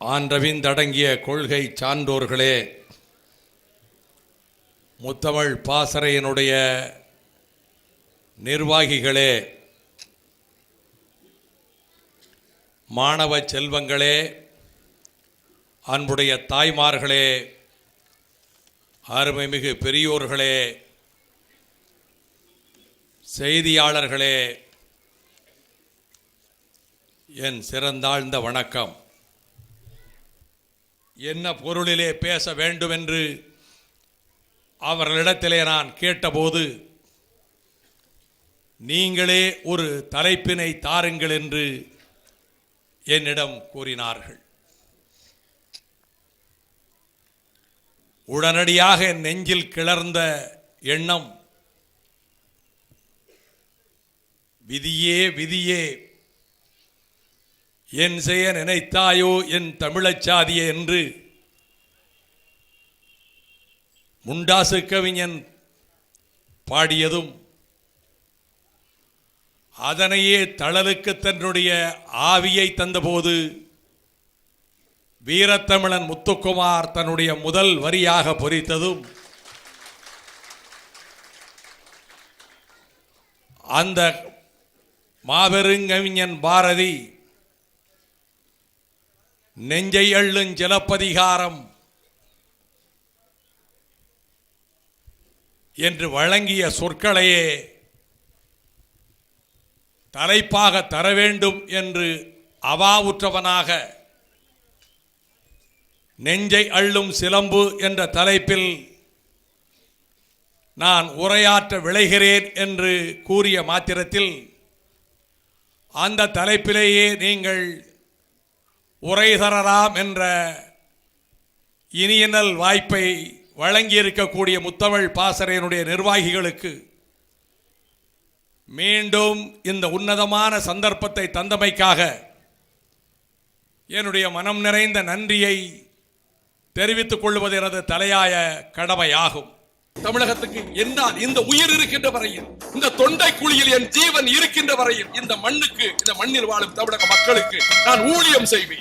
ஆன்றவிந்தடங்கிய கொள்கை சான்றோர்களே முத்தமிழ் பாசறையினுடைய நிர்வாகிகளே மாணவ செல்வங்களே அன்புடைய தாய்மார்களே அருமைமிகு பெரியோர்களே செய்தியாளர்களே என் சிறந்தாழ்ந்த வணக்கம். என்ன பொருளிலே பேச வேண்டும் என்று அவர்களிடத்திலே நான் கேட்டபோது நீங்களே ஒரு தலைப்பினை தாருங்கள் என்று என்னிடம் கூறினார்கள். உடனடியாக என் நெஞ்சில் கிளர்ந்த எண்ணம் விதியே விதியே என் செய்ய நினைத்தாயோ என் தமிழச்சாதியே என்று முண்டாசு கவிஞன் பாடியதும் அதனையே தளலுக்கு தன்னுடைய ஆவியை தந்தபோது வீரத்தமிழன் முத்துக்குமார் தன்னுடைய முதல் வரியாக பொறித்ததும் அந்த மாபெருங்கவிஞன் பாரதி நெஞ்சை அள்ளும் ஜலப்பதிகாரம் என்று வழங்கிய சொற்களையே தலைப்பாக தர வேண்டும் என்று அவாவுற்றவனாக நெஞ்சை அள்ளும் சிலம்பு என்ற தலைப்பில் நான் உரையாற்ற விளைகிறேன் என்று கூறிய மாத்திரத்தில் அந்த தலைப்பிலேயே நீங்கள் உரை தரலாம் என்ற இனியனல் வாய்ப்பை வழங்கியிருக்கக்கூடிய முத்தமிழ் பாசறையினுடைய நிர்வாகிகளுக்கு மீண்டும் இந்த உன்னதமான சந்தர்ப்பத்தை தந்தமைக்காக என்னுடைய மனம் நிறைந்த நன்றியை தெரிவித்துக் கொள்வது எனது தலையாய கடமையாகும். தமிழகத்துக்கு என்னால் இந்த உயிர் இருக்கின்ற வரையில் இந்த தொண்டை குழியில் என் ஜீவன் இருக்கின்ற வரையில் இந்த மண்ணுக்கு இந்த மண்ணில் வாழும் தமிழக மக்களுக்கு நான் ஊழியம் செய்வேன்.